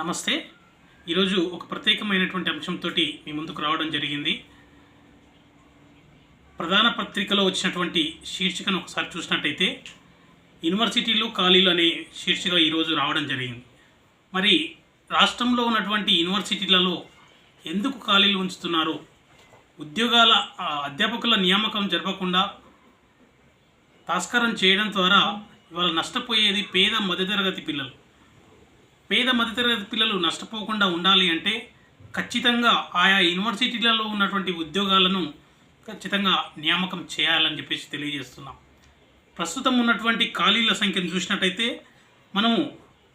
నమస్తే. ఈరోజు ఒక ప్రత్యేకమైనటువంటి అంశంతో మీ ముందుకు రావడం జరిగింది. ప్రధాన పత్రికలో వచ్చినటువంటి శీర్షికను ఒకసారి చూసినట్టయితే యూనివర్సిటీలు ఖాళీలు అనే శీర్షిక ఈరోజు రావడం జరిగింది. మరి రాష్ట్రంలో ఉన్నటువంటి యూనివర్సిటీలలో ఎందుకు ఖాళీలు ఉంచుతున్నారు ఉద్యోగాల అధ్యాపకుల నియామకం జరపకుండా తాస్కారం చేయడం ద్వారా ఇవాళ నష్టపోయేది పేద మధ్యతరగతి పిల్లలు. పేద మధ్యతరగతి పిల్లలు నష్టపోకుండా ఉండాలి అంటే ఖచ్చితంగా ఆయా యూనివర్సిటీలలో ఉన్నటువంటి ఉద్యోగాలను ఖచ్చితంగా నియామకం చేయాలని చెప్పేసి తెలియజేస్తున్నాం. ప్రస్తుతం ఉన్నటువంటి ఖాళీల సంఖ్యను చూసినట్టయితే మనము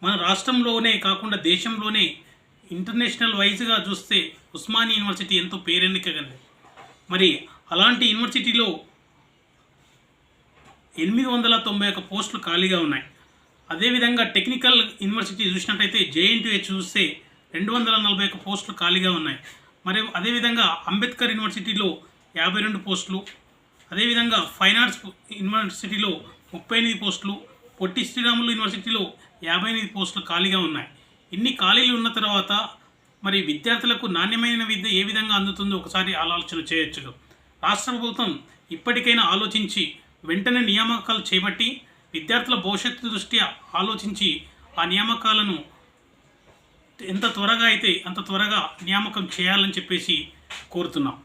మన రాష్ట్రంలోనే కాకుండా దేశంలోనే ఇంటర్నేషనల్ వైజ్గా చూస్తే ఉస్మానియా యూనివర్సిటీ ఎంతో పేరెన్నికగలది మరి అలాంటి యూనివర్సిటీలో ఎనిమిది వందల తొంభై ఒక పోస్టులు ఖాళీగా ఉన్నాయి. అదేవిధంగా టెక్నికల్ యూనివర్సిటీ చూసినట్టయితే జేఎన్టీహెచ్ చూస్తే రెండు వందల నలభై ఒక్క పోస్టులు ఖాళీగా ఉన్నాయి. మరి అదేవిధంగా అంబేద్కర్ యూనివర్సిటీలో యాభై రెండు పోస్టులు అదేవిధంగా ఫైన్ ఆర్ట్స్ యూనివర్సిటీలో ముప్పై ఎనిమిది పోస్టులు పొట్టి శ్రీరాములు యూనివర్సిటీలో యాభై ఎనిమిది పోస్టులు ఖాళీగా ఉన్నాయి. ఇన్ని ఖాళీలు ఉన్న తర్వాత మరి విద్యార్థులకు నాణ్యమైన విద్య ఏ విధంగా అందుతుందో ఒకసారి ఆలోచన చేయొచ్చు రాష్ట్ర ప్రభుత్వం ఇప్పటికైనా ఆలోచించి వెంటనే నియామకాలు చేపట్టి విద్యార్థుల భవిష్యత్తు దృష్ట్యా ఆలోచించి ఆ నియామకాలను ఎంత త్వరగా అయితే అంత త్వరగా నియామకం చేయాలని చెప్పేసి కోరుతున్నాం.